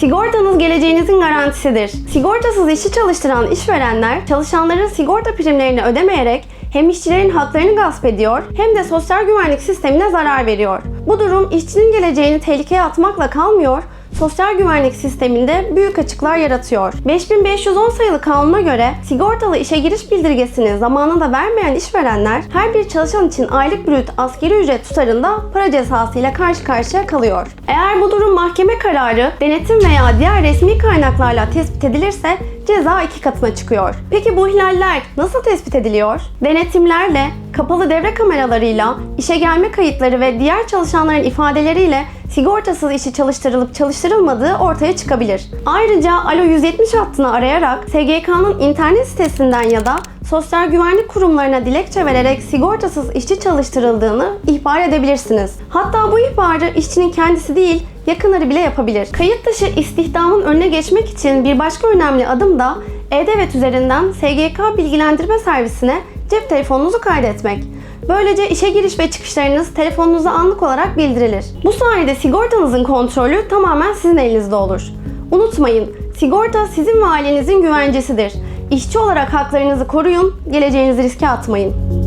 Sigortanız geleceğinizin garantisidir. Sigortasız işçi çalıştıran işverenler çalışanların sigorta primlerini ödemeyerek hem işçilerin haklarını gasp ediyor hem de sosyal güvenlik sistemine zarar veriyor. Bu durum işçinin geleceğini tehlikeye atmakla kalmıyor, sosyal güvenlik sisteminde büyük açıklar yaratıyor. 5510 sayılı kanuna göre sigortalı işe giriş bildirgesini zamanında vermeyen işverenler her bir çalışan için aylık brüt askeri ücret tutarında para cezası ile karşı karşıya kalıyor. Eğer bu durum mahkeme kararı, denetim veya diğer resmi kaynaklarla tespit edilirse ceza iki katına çıkıyor. Peki bu ihlaller nasıl tespit ediliyor? Denetimlerle, kapalı devre kameralarıyla, işe gelme kayıtları ve diğer çalışanların ifadeleriyle sigortasız işi çalıştırılıp çalıştırılmadığı ortaya çıkabilir. Ayrıca Alo 170 hattını arayarak SGK'nın internet sitesinden ya da sosyal güvenlik kurumlarına dilekçe vererek sigortasız işçi çalıştırıldığını ihbar edebilirsiniz. Hatta bu ihbarı işçinin kendisi değil, yakınları bile yapabilir. Kayıt dışı istihdamın önüne geçmek için bir başka önemli adım da E-Devlet üzerinden SGK bilgilendirme servisine cep telefonunuzu kaydetmek. Böylece işe giriş ve çıkışlarınız telefonunuza anlık olarak bildirilir. Bu sayede sigortanızın kontrolü tamamen sizin elinizde olur. Unutmayın, sigorta sizin ve ailenizin güvencesidir. İşçi olarak haklarınızı koruyun, geleceğinizi riske atmayın.